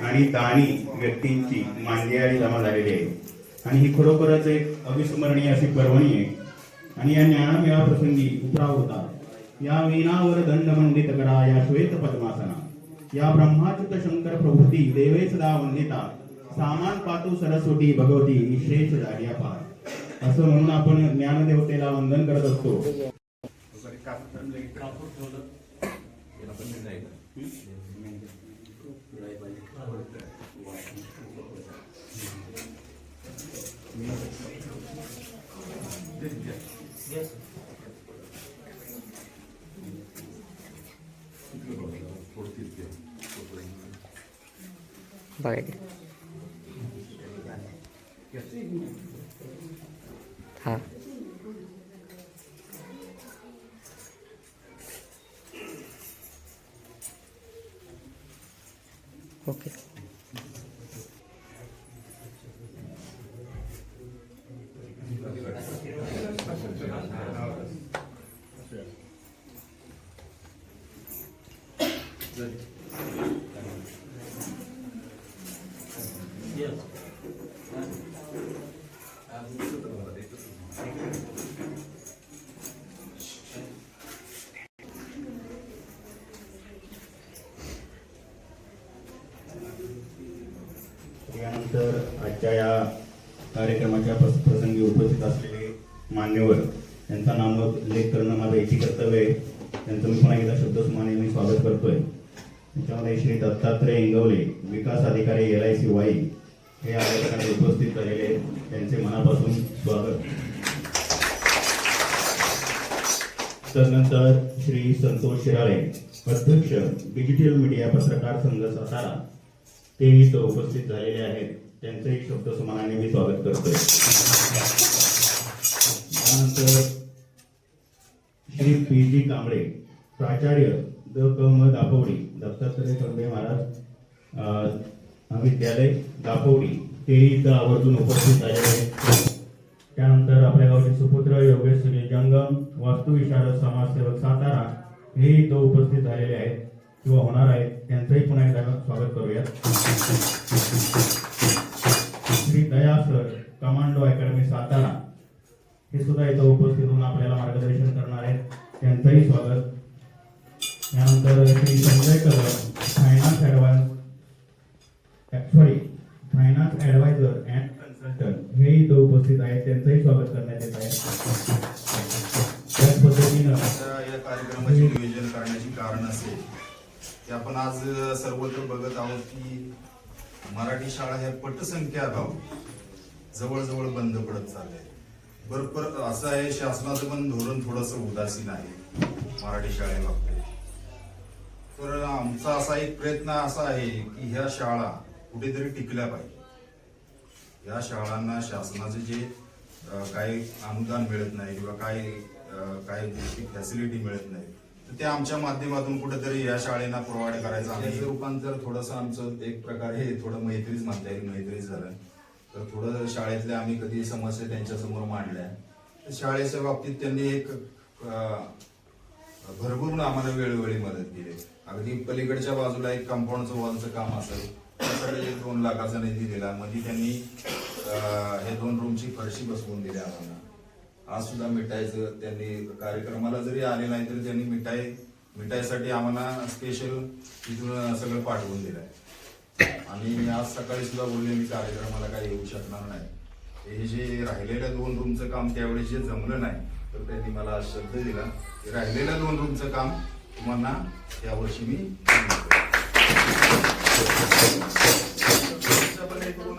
आणि दानी व्यक्तींची मांदियाळी जमा झालेली आहे. आणि ही खरोखरच एक अविस्मरणीय अशी पर्वणी आहे. आणि या ज्ञानमेळा प्रसंगी उतराव होता. या वीणावर दंड मंडित करा या श्वेत पद्मासना. या ब्रह्माच्युत शंकर प्रभृती देवे सदा वंदिता. सामान पातू सरस्वती भगवती निश्रेष जाग्या पार. असं म्हणून आपण ज्ञानदेवतेला वंदन करत असतो. Bye. यानंतर त्याच्यामध्ये श्री दत्तात्रय इंगवले विकास अधिकारी एल आय सी वाई हे या ठिकाणी उपस्थित झालेले त्यांचे मनापासून स्वागत. तदनंतर श्री संतोष शिराळे अध्यक्ष डिजिटल मीडिया पत्रकार संघ सातारा तेही इथं उपस्थित झालेले आहेत. त्यांचंही शब्दसमानाने मी स्वागत करतोय. त्यानंतर श्री पी जी कांबळे प्राचार्य द क म दापवडी दत्तात्रय कर्वे महाराज महाविद्यालय दापवडी तेही इथं आवर्जून उपस्थित झालेले आहेत. त्यानंतर आपल्या गावचे सुपुत्र योगेश सुनील जंगम वास्तुविशारद समाजसेवक सातारा हे इथं उपस्थित झालेले आहेत किंवा होणार आहेत त्यांचंही पुन्हा एकदा स्वागत करूयात. Shri Daya sir commando academy Satara हे सुद्धा इथं उपस्थित होऊन आपल्याला मार्गदर्शन करणार आहेत. त्यांचंही स्वागत. त्यानंतर Shri Sanjay Kadam finance advance sorry finance advisor and consultant हे इथं उपस्थित आहेत. त्यांचंही स्वागत करण्यात येत आहे. त्याच पद्धतीनं या कार्यक्रमाचे नियोजन करण्याची कारण असेल की आपण आज सर्वत्र बघत आहोत की मराठी शाळा ह्या पटसंख्या गाव जवळजवळ बंद पडत चालले बरोबर असं आहे शासनाचं पण धोरण थोडस उदासीन आहे मराठी शाळेबाबतीत. तर आमचा असा एक प्रयत्न असा आहे की ह्या शाळा कुठेतरी टिकल्या पाहिजे. या शाळांना शासनाचे जे काही अनुदान मिळत नाही किंवा काही काही गोष्टी फॅसिलिटी मिळत नाही तर त्या आमच्या माध्यमातून कुठेतरी या शाळेना प्रोव्हाइड करायचं आणि रूपांतर थोडंसं आमचं एक प्रकारे हे थोडं मैत्रीच म्हणता येईल मैत्रीच झालं. तर थोडं शाळेतल्या आम्ही कधी समस्या त्यांच्यासमोर मांडल्या. तर शाळेच्या बाबतीत त्यांनी एक भरभरून आम्हाला वेळोवेळी मदत केली. अगदी पलीकडच्या बाजूला एक कंपाऊंडचं वॉलचं काम असेल त्यासाठी एक दोन लाखाचा निधी दिला. मध्ये त्यांनी हे दोन रूमची फरशी बसवून दिली आम्हाला. आज सुद्धा मिठाईचं त्यांनी कार्यक्रमाला जरी आले नाही तरी त्यांनी मिठाई मिठाईसाठी आम्हाला स्पेशल तिथून सगळं पाठवून दिलंय. आणि मी आज सकाळी सुद्धा बोलले मी कार्यक्रमाला काही येऊ शकणार नाही. हे जे राहिलेल्या दोन रूमचं काम त्यावेळी जे जमलं नाही तर त्यांनी मला शब्द दिला. राहिलेल्या दोन रूमचं काम तुम्हाला यावर्षी मी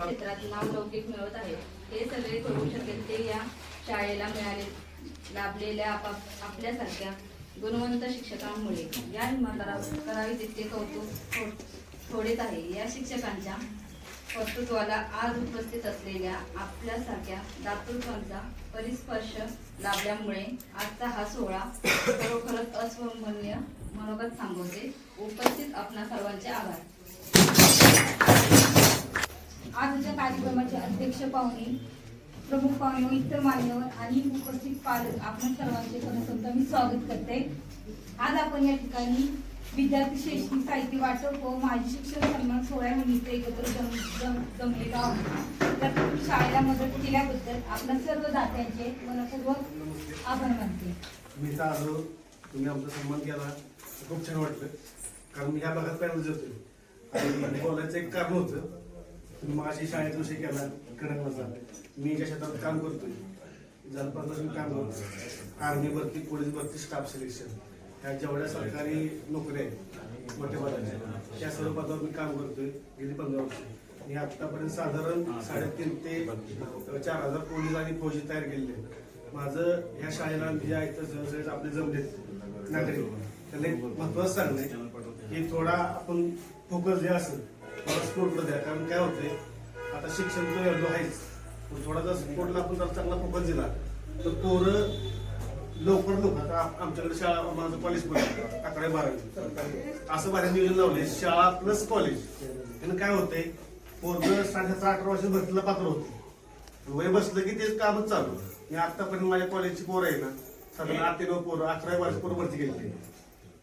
क्षेत्रात नाव लौकिक मिळवत आहे. हे सगळे करू शकेल ते या शाळेला मिळाले लाभलेल्या आपल्यासारख्या गुणवंत शिक्षकांमुळे. या इमारताला करावी तितके कौतुक थो- थोडेच आहे. या शिक्षकांच्या कर्तृत्वाला आज उपस्थित असलेल्या आपल्यासारख्या दातृत्वांचा परिस्पर्श लाभल्यामुळे आजचा हा सोहळा खरोखरच अस्वर्णनीय मनोगत सांगवते उपस्थित आपणा सर्वांचे आभार. आजच्या कार्यक्रमाचे अध्यक्ष पाहुणे प्रमुख पाहुणे इतर मान्यवर आणि उपस्थित पालक आपण सर्वांचे सर्वप्रथम मी स्वागत करते. आज आपण या ठिकाणी विद्यार्थी शैक्षणिक साहित्य वाटप व हो, माझी शिक्षण सन्मान सोहळ्यानिमित्त एकत्र जम जम जमलेलो आहोत. तर शाळेला मदत केल्याबद्दल आपल्या सर्व दात्यांचे मनपूर्वक आभार मानते. मी तर आलो तुम्ही आमचा सन्मान केला. खूप छान वाटलं. कारण मी ह्या भागात पॅनल होतो आणि बोलायचं एक कारण होतं. तुम्ही माझी शाळेत विषय केला कडकचा मी ज्या शेतात काम करतोय जलपासून काम करतो आर्मी भरती पोलीस भरती स्टाफ सिलेक्शन ह्या जेवढ्या सरकारी नोकऱ्या आहेत मोठ्या पदाच्या त्या सर्व पदावर मी काम करतोय गेली पंधरा वर्ष. मी आतापर्यंत साधारण साडेतीन ते चार हजार पोलीस आणि फौजी तयार केलेले आहेत. माझं ह्या शाळेला जे आहे तर सहसहज आपले जमलेत नागरिक. त्याला एक महत्वाचं सांगणं की थोडा आपण फोकस द्या असेल थोडा स्पोर्टला द्या. कारण काय होतंय आता शिक्षण तो एवढं आहेच. पण थोडा जर स्पोर्टला आपण जर चांगला फोकस दिला तर पोरं लवकर लवकर आता आमच्याकडे शाळा माझं कॉलेज पण आहे, अकरावी बारावी. असं बऱ्याच नियोजन लावले शाळा प्लस कॉलेज त्यानं काय होतंय? पोरग साडेसात अठरा वर्ष भरतीला पात्र होते. वय बसलं की तेच कामच चालू मी आतापर्यंत माझ्या कॉलेजची पोरं आहे ना साधारण आठ ते नऊ पोरं अकरावी वर्ष पोरं भरती केली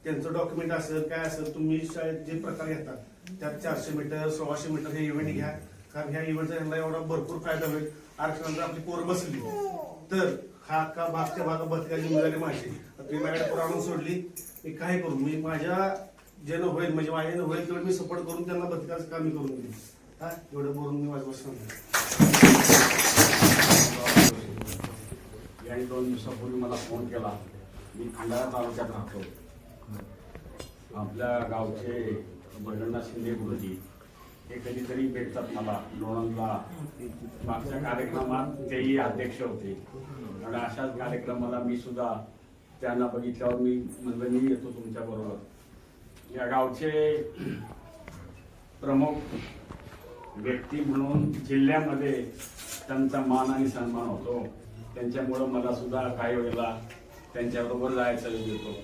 त्यांचं डॉक्युमेंट असेल काय असेल तुम्ही शाळेत जे प्रकार घेतात त्यात चारशे मीटर सोळाशे मीटर हे इव्हेंट घ्या. कारण ह्या इव्हेंटचा यांना एवढा भरपूर फायदा होईल. आरक्षणात आपली पोरं बसली. तर हा अख्खा भागच्या भागा बदकाची मिळाली माझी आता तुम्ही माझ्याकडे पोरं आणून सोडली. मी काय करू? मी माझ्या ज्यानं होईल म्हणजे माझ्यानं होईल तेवढं मी सपोर्ट करून त्यांना बदकाचं काम करून दिली हा? एवढं बोलून मी माझं बसणार यांनी दोन दिवसापूर्वी मला फोन केला. मी खंडाळा तालुक्यात राहतो. आपल्या गावचे बळगण्णा शिंदे गुरुजी. हे कधीतरी भेटतात मला लोणंदला. मागच्या कार्यक्रमात तेही अध्यक्ष होते. आणि अशाच कार्यक्रमाला मी सुद्धा त्यांना बघितल्यावर मी म्हणलं मी येतो तुमच्या बरोबर. या गावचे प्रमुख व्यक्ती म्हणून जिल्ह्यामध्ये त्यांचा मान आणि सन्मान होतो. त्यांच्यामुळं मला सुद्धा काही वेळेला त्यांच्याबरोबर जायचं योग येतो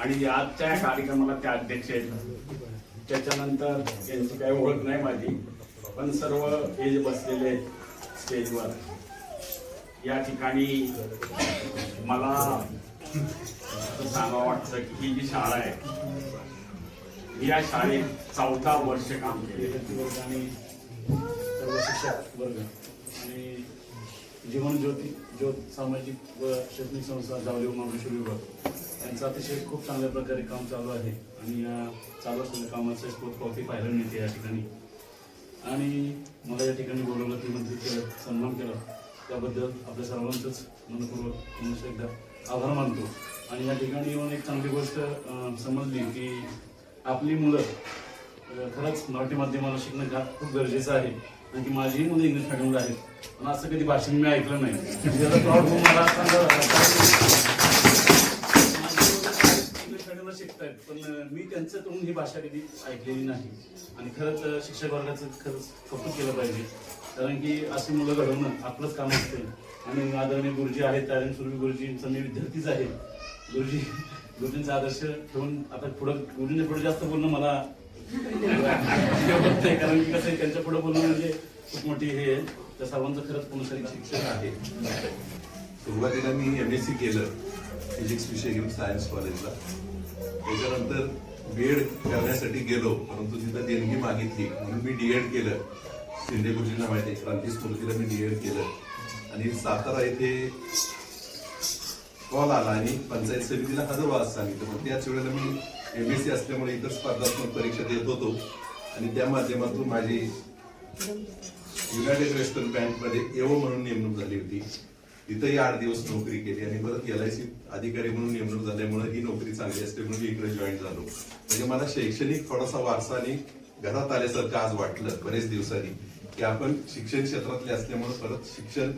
आणि आजच्या कार्यक्रमाला ते अध्यक्ष आहेत. त्याच्यानंतर यांची काही ओळख नाही माझी पण सर्व हे जे बसलेले आहेत स्टेजवर या ठिकाणी मला असं सांगावं वाटतं की ही जी शाळा आहे या शाळेत चौदा वर्ष काम केले. वर्ग आणि सर्व जो ज्योत सामाजिक व शैक्षणिक संस्था जावली महाबळेश्वर विभाग यांचं अतिशय खूप चांगल्या प्रकारे काम चालू आहे आणि या चालू असलेल्या कामाचं स्फूर्ती पाहायला मिळते या ठिकाणी. आणि मला या ठिकाणी बोलवलं ती मंत्री केलं सन्मान केला. त्याबद्दल आपल्या सर्वांचंच मनपूर्वक पुन्हा एकदा आभार मानतो. आणि या ठिकाणी येऊन एक चांगली गोष्ट समजली की आपली मुलं खरंच मराठी माध्यमाला शिकणं खूप गरजेचं आहे. आणि की माझी मुलं इंग्लिश मिडियमला आहेत पण असं कधी भाषण मी ऐकलं नाही. त्याचा प्राऊड मला इंग्लिश मिडियमला शिकतायत पण मी मी त्यांच्याकडून ही भाषा कधी ऐकलेली नाही. आणि खरंच शिक्षक वर्गाचं खरंच कौतुक केलं पाहिजे. कारण की अशी मुलं घडवणं आपलंच काम असतं आणि आदरणीय गुरुजी आहेत तारण सुरभी गुरुजींचा मी विद्यार्थीच आहे. गुरुजी गुरुजींचा आदर्श ठेवून आता पुढं गुरुजींच्या पुढे जास्त बोलणं मला कारण म्हणजे की कसं त्यांच्या पुढे बोलणं म्हणजे खूप मोठी हे आहे. त्या सर्वांचं खरंच पुनसरी शिक्षक आहे. सुरुवातीला मी एम एस सी केलं फिजिक्स विषय घेऊन सायन्स कॉलेजला त्याच्यानंतर बी एड करण्यासाठी गेलो परंतु तिथं देणगी मागितली. म्हणून मी डी एड केलं. शिंदे गुरुजींना माहिती आहे क्रांती स्मृतीला मी डी एड केलं. आणि सातारा येथे कॉल आला आणि पंचायत समितीला हजर व्हायला सांगितलं. मग त्याच वेळेला मी एम एस सी असल्यामुळे इतर स्पर्धात्मक परीक्षा देत होतो. आणि त्या माध्यमातून माझी युनायटेड वेस्टर्न बँकमध्ये मध्ये म्हणून नेमणूक झाली होती. तिथंही आठ दिवस नोकरी केली आणि परत एल आय सी अधिकारी म्हणून नेमणूक झाल्यामुळे ही नोकरी चांगली असते म्हणून मी इकडे जॉईन झालो. म्हणजे मला शैक्षणिक थोडासा वारसा आणि घरात आल्यासारखं आज वाटलं बरेच दिवसांनी. की आपण शिक्षण क्षेत्रातले असल्यामुळे परत शिक्षण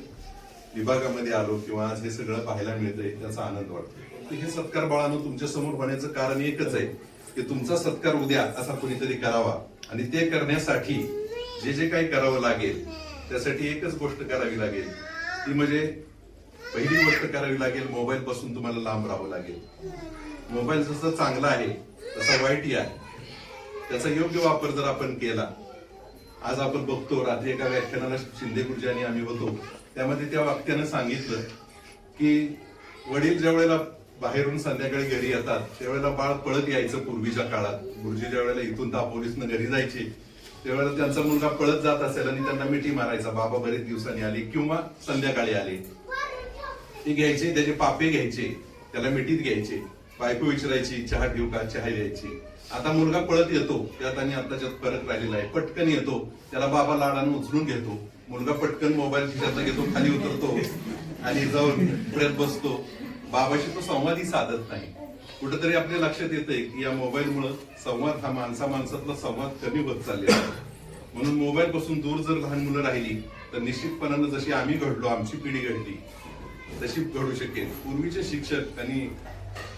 विभागामध्ये आलो किंवा आज हे सगळं पाहायला मिळतंय त्याचा आनंद वाटतो हे सत्कार बाळानं तुमच्यासमोर होण्याचं कारण एकच आहे की तुमचा सत्कार उद्या असा कोणीतरी करावा. आणि ते करण्यासाठी जे जे काही करावं लागेल त्यासाठी एकच गोष्ट करावी लागेल. ती म्हणजे पहिली गोष्ट करावी लागेल मोबाईल पासून तुम्हाला लांब राहावं लागेल. मोबाईल जसा चांगला आहे तसा वाईटही आहे. त्याचा योग्य वापर जर आपण केला आज आपण बघतो रात्री एका व्याख्यानाला शिंदे गुरुजी आणि आम्ही होतो त्यामध्ये त्या वाक्यानं सांगितलं की वडील ज्या वेळेला बाहेरून संध्याकाळी घरी येतात. त्यावेळेला बाळ पळत यायचं पूर्वीच्या काळात. गुरुजी ज्या वेळेला इथून दापोलीसनं घरी जायचे त्यावेळेला त्यांचा मुलगा पळत जात असेल आणि त्यांना मिठी मारायचा. बाबा बरेच दिवसांनी आले किंवा संध्याकाळी आले. ते घ्यायचे त्याचे पापे घ्यायचे त्याला मिठीत घ्यायचे. बायको विचारायची चहा घेऊ का? चहा द्यायची आता मुलगा पळत येतो. त्यात आणि आताच्यात फरक राहिलेला आहे. पटकन येतो. त्याला बाबा लाडानं उचलून घेतो. मुलगा पटकन मोबाईल खिशातला घेतो खाली उतरतो. आणि जाऊन पुढ्यात बसतो. बाबाशी तो संवादही साधत नाही. कुठेतरी आपल्या लक्षात येतंय की या मोबाईलमुळे संवाद हा माणसा माणसातला संवाद कमी होत चाललेला आहे. म्हणून मोबाईल पासून दूर जर लहान मुलं राहिली तर निश्चितपणानं जशी आम्ही घडलो आमची पिढी घडली तशी घडू शकेल. पूर्वीचे शिक्षक आणि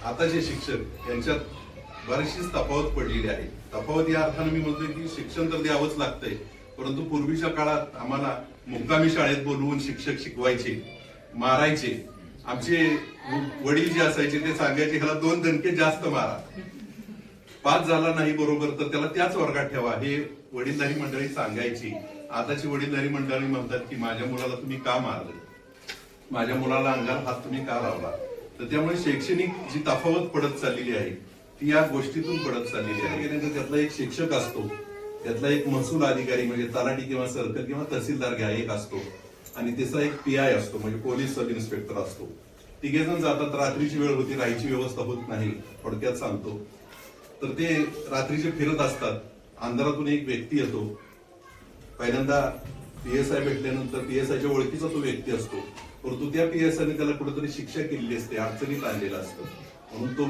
आताचे शिक्षक यांच्यात बरीचशीच तफावत पडलेली आहे. तफावत या अर्थानं मी म्हणतोय की शिक्षण तर द्यावंच लागतंय परंतु पूर्वीच्या काळात आम्हाला मुक्कामी शाळेत बोलवून शिक्षक शिकवायचे मारायचे आमचे वडील जे असायचे ते सांगायचे ह्याला दोन दणके जास्त मारा. पास झाला नाही बरोबर तर त्याला त्याच वर्गात ठेवा. हे वडीलधारी मंडळी सांगायची. आताची वडीलधारी मंडळी म्हणतात की माझ्या मुलाला तुम्ही का मारलं? माझ्या मुलाला अंगाला हात तुम्ही का लावला? तर त्यामुळे शैक्षणिक जी तफावत पडत चाललेली आहे ती या गोष्टीतून पडत चाललेली आहे. म्हणजे त्यातला एक शिक्षक असतो त्यातला एक महसूल अधिकारी म्हणजे तलाठी किंवा सर्कल किंवा तहसीलदार घ्या एक असतो. आणि त्याचा एक पी आय असतो म्हणजे पोलीस सब इन्स्पेक्टर असतो. तिघे जण जातात रात्रीची वेळ होती राहायची व्यवस्था होत नाही थोडक्यात सांगतो. तर ते रात्रीचे फिरत असतात. अंधारातून एक व्यक्ती येतो. पहिल्यांदा पीएसआय भेटल्यानंतर पीएसआयच्या ओळखीचा तो व्यक्ती असतो. परंतु त्या पीएसआयने त्याला कुठेतरी शिक्षा केलेली असते अडचणीत आणलेला असतं. म्हणून तो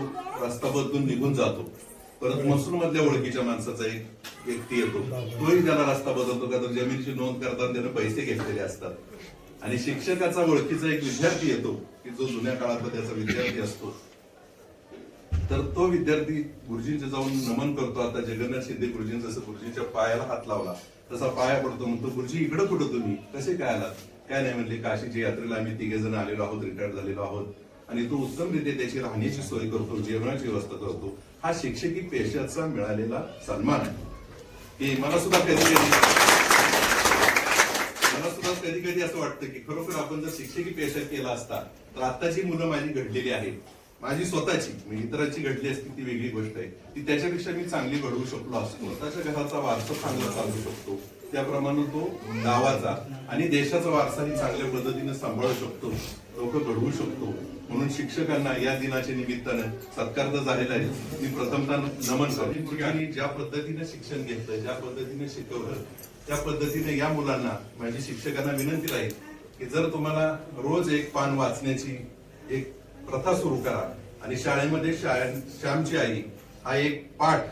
रस्ता बदलून निघून जातो. परत मसूल मधल्या ओळखीच्या माणसाचा एक व्यक्ती येतो. तोही त्याला रस्ता बदलतो का तर जमिनीची नोंद करताना त्याने पैसे घेतलेले असतात. आणि शिक्षकाचा ओळखीचा एक विद्यार्थी येतो की जो जुन्या काळातला त्याचा विद्यार्थी असतो. तर तो विद्यार्थी गुरुजींचे जाऊन नमन करतो. आता जगन्नाथ शिंदे गुरुजींनी जसं गुरुजींच्या पायाला हात लावला तसा पाया पडतो. म्हणतो गुरुजी इकडं कुठं तुम्ही? कसे काय आलात? काय नाही म्हणले काशीच्या यात्रेला आम्ही तिघे जण आलेलो आहोत रिटायर्ड झालेलो आहोत. आणि तो उत्तमरित्या त्याची राहण्याची सोय करतो जेवणाची व्यवस्था करतो. हा शिक्षकी पेशाचा मिळालेला सन्मान आहे. हे मला सुद्धा कधी कधी मला सुद्धा कधी कधी असं वाटतं की खरोखर आपण जर शिक्षकी पेशा केला असता तर आताची मुलं माझी घडलेली आहेत. माझी स्वतःची म्हणजे इतरांची घडली असती ती वेगळी गोष्ट आहे. ती त्याच्यापेक्षा मी चांगली घडवू शकलो असतो. स्वतःच्या घराचा वारसा चांगला चालू शकतो. त्याप्रमाणे तो गावाचा आणि देशाचा वारसाही चांगल्या पद्धतीने सांभाळू शकतो लोक घडवू शकतो. म्हणून शिक्षकांना या दिनाच्या निमित्तानं सत्कार तर झालेला आहे. मी प्रथमतः नमन करतो. ज्या पद्धतीने शिक्षण घेतलं ज्या पद्धतीने शिकवलं त्या पद्धतीने या मुलांना माझी शिक्षकांना विनंती राहील की जर तुम्हाला रोज एक पान वाचण्याची एक प्रथा सुरू करा आणि शाळेमध्ये शाळे- श्यामची आई हा एक पाठ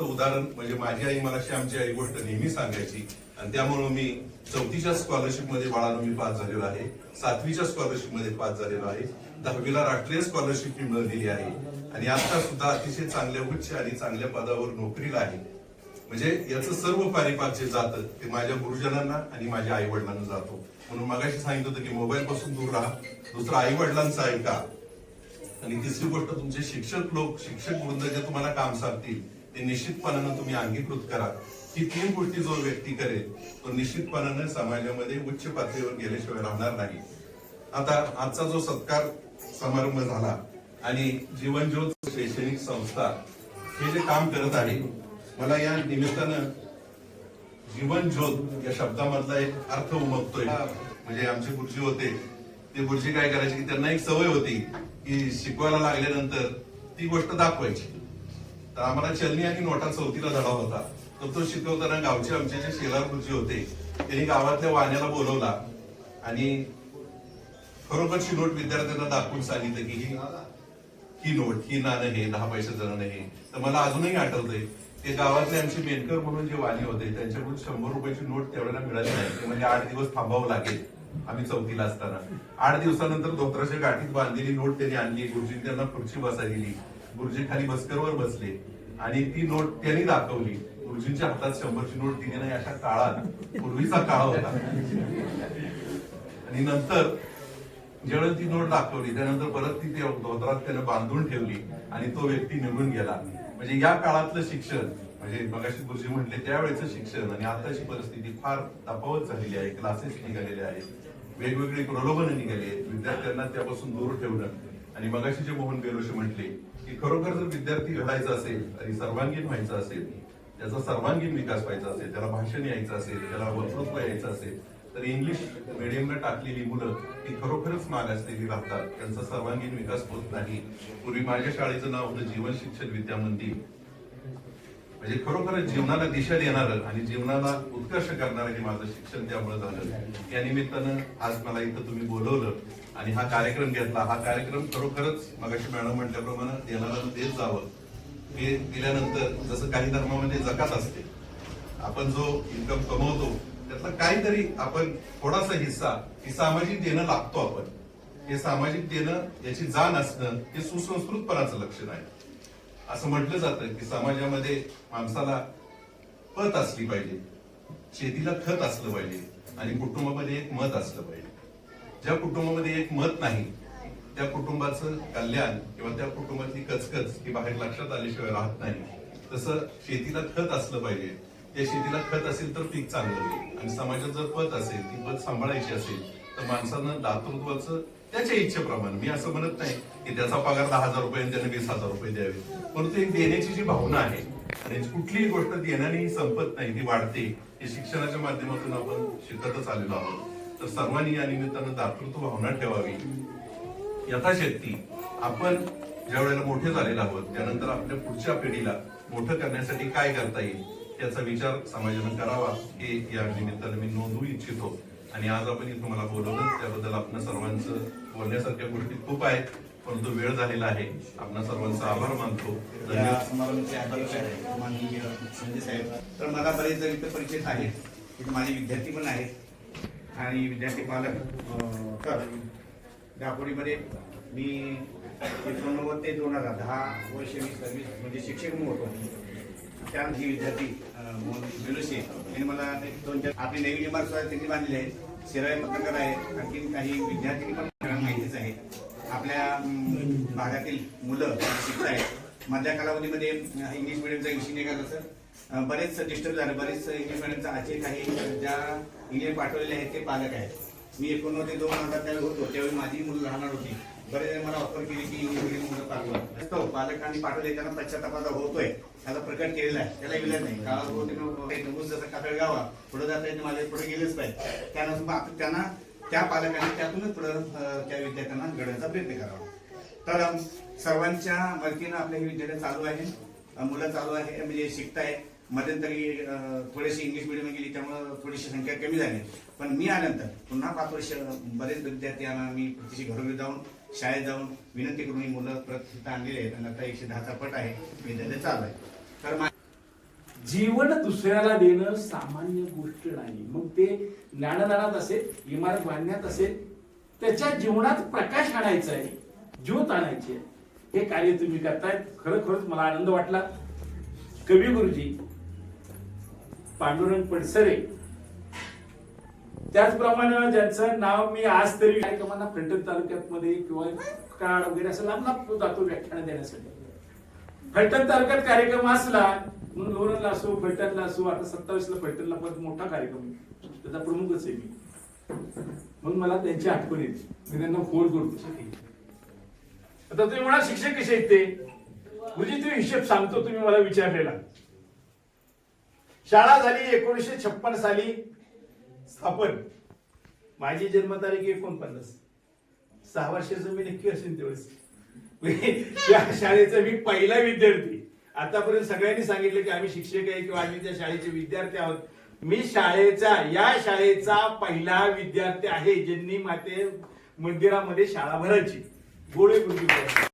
उदाहरण म्हणजे माझी आई मला श्यामची आई गोष्ट नेहमी सांगायची. आणि त्यामुळे मी चौथीच्या स्कॉलरशिपमध्ये बाळानं मी पास झालेलो आहे. सातवीच्या स्कॉलरशिपमध्ये पास झालेलो आहे. दहावीला राष्ट्रीय स्कॉलरशिप मी मिळवलेली आहे. आणि आता सुद्धा अतिशय चांगल्या उच्च आणि चांगल्या पदावर नोकरीला आहे. म्हणजे याचं सर्व पारिपाठ जे जातं. ते माझ्या गुरुजनांना आणि माझ्या आई वडिलांना जातो. म्हणून मगाशी सांगितलं होतं की मोबाईल पासून दूर राहा. दुसरं आई वडिलांचं ऐका. आणि तिसरी गोष्ट तुमचे शिक्षक लोक शिक्षक वृंद जे तुम्हाला काम सांगतील ते निश्चितपणानं तुम्ही अंगीकृत करा. ही तीन गोष्टी जो व्यक्ती करेल तो निश्चितपणानं समाजामध्ये उच्च पातळीवर गेल्याशिवाय राहणार नाही. आता आजचा जो सत्कार समारंभ झाला आणि जीवनज्योत शैक्षणिक संस्था हे जे काम करत आहे मला या निमित्तानं जीवन ज्योत या शब्दामधला एक अर्थ उमगतोय. म्हणजे आमचे गुरुजी होते. ते गुरुजी काय करायचे की त्यांना एक सवय होती की शिकवायला लागल्यानंतर ती गोष्ट दाखवायची. तर आम्हाला चलनी आणि नोटा चौथीला धडा होता. तर तो शिकवताना गावचे आमचे जे शेलार गुरुजी होते त्यांनी गावातल्या वाण्याला बोलवला आणि खरोखरची नोट विद्यार्थ्यांना दाखवून सांगितलं की ही ही नोट ही नाणं हे दहा पैशाचं नाणं हे. तर मला अजूनही आठवतंय ते गावातले आमचे मेनकर म्हणून जे वाली होते त्यांच्याकडून शंभर रुपयाची नोट त्यावेळेला मिळाली नाही. ते म्हणजे आठ दिवस थांबावं लागेल आम्ही चौथीला असताना. आठ दिवसानंतर धोत्राच्या गाठीत बांधलेली नोट त्यांनी आणली. गुरुजी त्यांना खुर्ची बसा दिली गुरुजी खाली बसकरवर बसले. आणि ती नोट त्यांनी दाखवली. गुरुजींच्या हातात शंभरची नोट दिली नाही अशा काळात. पूर्वीचा काळ होता. आणि नंतर ज्यावेळेला ती नोट दाखवली त्यानंतर परत ती धोत्रात त्यानं बांधून ठेवली आणि तो व्यक्ती निघून गेला. म्हणजे या काळातलं शिक्षण म्हणजे मगाशी गुरुजी म्हटले त्यावेळेचं शिक्षण आणि आताची परिस्थिती फार तफावत झालेली आहे क्लासेस निघालेले आहेत वेगवेगळी प्रलोभनं निघाली आहेत विद्यार्थ्यांना त्यापासून दूर ठेवणं. आणि मगाशी जे मोहन बेलोशे म्हटले की खरोखर जर विद्यार्थी घडायचा असेल आणि सर्वांगीण व्हायचा असेल त्याचा सर्वांगीण विकास व्हायचा असेल त्याला भाषण यायचं असेल त्याला वक्तृत्व यायचं असेल तर इंग्लिश मिडियमला टाकलेली मुलं ही खरोखरच मागासलेली राहतात. त्यांचा सर्वांगीण विकास होत नाही. पूर्वी माझ्या शाळेचं नाव होतं जीवन शिक्षण विद्या मंदिर. म्हणजे खरोखरच जीवनाला दिशा देणारं आणि जीवनाला उत्कर्ष करणारं हे माझं शिक्षण त्यामुळे झालं. या निमित्तानं आज मला इथं तुम्ही बोलवलं आणि हा कार्यक्रम घेतला. हा कार्यक्रम खरोखरच मगाशी मॅडम म्हटल्याप्रमाणे देणारा देत जावं. हे दिल्यानंतर जसं काही धर्मामध्ये जकात असते. आपण जो इन्कम कमवतो त्यातला काहीतरी आपण थोडासा हिस्सा ही सामाजिक देणं लागतो आपण. हे सामाजिक देणं याची जाण असणं हे सुसंस्कृतपणाचं लक्षण आहे. असं म्हटलं जातं की समाजामध्ये माणसाला पत असली पाहिजे शेतीला खत असलं पाहिजे आणि कुटुंबामध्ये एक मत असलं पाहिजे. ज्या कुटुंबामध्ये एक मत नाही त्या कुटुंबाचं कल्याण किंवा त्या कुटुंबातली कचकच ही बाहेर लक्षात आल्याशिवाय राहत नाही. तसं शेतीला खत असलं पाहिजे त्या शेतीला खत असेल तर पीक चांगलं होईल. आणि समाजात जर पत असेल ती पत सांभाळायची असेल तर माणसानं दातृत्वाचं त्याच्या इच्छेप्रमाणे मी असं म्हणत नाही की त्याचा पगार दहा हजार रुपये आणि त्याने वीस हजार रुपये द्यावे. परंतु एक देण्याची जी भावना आहे आणि कुठलीही गोष्ट देण्याने ही संपत नाही ती वाढते हे शिक्षणाच्या माध्यमातून आपण शिकतच आलेलो आहोत. तर सर्वांनी या निमित्तानं दातृत्व भावना ठेवावी. यथाशक्ती आपण ज्या वेळेला मोठे झालेलो आहोत त्यानंतर आपल्या पुढच्या पिढीला मोठं करण्यासाठी काय करता येईल? याचा विचार समाजानं करावा हे या निमित्तानं मी नोंदवू इच्छितो. आणि आज आपण इथं मला बोलवलं त्याबद्दल आपण सर्वांचं बोलण्यासारख्या गोष्टी खूप आहेत परंतु वेळ झालेला आहे. आपण सर्वांचा आभार मानतो. आहे संजय साहेब. तर मला बरेच जण इथे परिचित आहेत इथे माझे विद्यार्थी पण आहेत आणि विद्यार्थी पालक अं, तर मी एकोणनव्वद ते दोन हजार दहा वर्ष मी सर्व्हिस म्हणजे शिक्षक म्हणून होतो. त्यानंतर विद्यार्थी अं, यांनी मला एक दोन चार आपली नवीन इमारत त्यांनी बांधलेली आहे शिराय पत्रकार आहेत. आणखी काही विद्यार्थी पण माहितीच आहे आपल्या भागातील मुलं शिकत आहेत. मधल्या कालावधीमध्ये इंग्लिश मिडियमचा विषय निघाला सर अं, बरेच डिस्टर्ब झालं. बरेच इंग्लिश मिडियमचा आजचे काही ज्या इंग्लिश पाठवलेले आहेत ते पालक आहेत. मी एकोणनव्वद ते दोन हजार त्यावेळी होतो त्यावेळी माझी मुलं राहणार होती. बरेच मला ऑफर केली की इंग्लिश मुलं पाठवा. तो पालकांनी पाठवले त्यांना पश्चातापाचा होतोय त्याचा प्रकट केलेला आहे. त्याला गेलं नाही काळात जसं कातळ गावा. पुढे जाता येते माझ्या पुढे गेलेच पाहिजे. त्यानंतर त्यांना त्या पालकांनी त्यातूनच पुढे त्या विद्यार्थ्यांना घडवण्याचा प्रयत्न करावा. तर सर्वांच्या मदतीनं आपल्या ही विद्यालय चालू आहे. मुलं चालू आहे म्हणजे शिकताय मध्यंतरी अ, थोडीशी इंग्लिश मिडियम गेली त्यामुळे थोडीशी संख्या कमी झाली. पण मी आल्यानंतर पुन्हा पाच वर्ष बरेच विद्यार्थ्यांना मी प्रतिशी घरोघरी जाऊन शाळेत जाऊन विनंती करून ही मुलं परत आणलेली आहेत आणि आता एकशे दहाचा पट आहे विद्यालय चालू आहे. तर जीवन दुसऱ्याला देणं सामान्य गोष्ट नाही. मग ते ज्ञानदानात असेल इमारत बांधण्यात असेल त्याच्या जीवनात प्रकाश आणायचा आहे ज्योत आणायची आहे. हे कार्य तुम्ही करताय खरोखरच मला आनंद वाटला. कवी गुरुजी पांडुरंग पडसरे. त्याचप्रमाणे ज्यांचं नाव मी आज तरी कार्यक्रमांना फलटण तालुक्यात मध्ये किंवा काळ वगैरे असं लांब लांब जातो व्याख्यान देण्यासाठी. फलटण तालुक्यात कार्यक्रम असला म्हणून लोणला असो फलटणला असो आता सत्तावीसला फलटणला परत मोठा कार्यक्रम त्याचा प्रमुखच आहे मी. म्हणून मला त्यांची आठवण येते. मी त्यांना फोन करतो आता तुम्ही म्हणा शिक्षक कसे येते म्हणजे तुम्ही हिशेब सांगतो तुम्ही मला विचारलेला. शाळा झाली एकोणीसशे छप्पन साली स्थापन. माझी जन्मतारीख एकोणपन्नास. सहा वर्षाचं मी नक्की असेल तेवढेच. त्या शाळेचा मी पहिला विद्यार्थी. आतापर्यंत सगळ्यांनी सांगितलं की आम्ही शिक्षक आहे किंवा आम्ही त्या शाळेचे विद्यार्थी आहोत. मी शाळेचा या शाळेचा पहिला विद्यार्थी आहे ज्यांनी माते मंदिरामध्ये शाळा भरायची. गोळे गुरुजी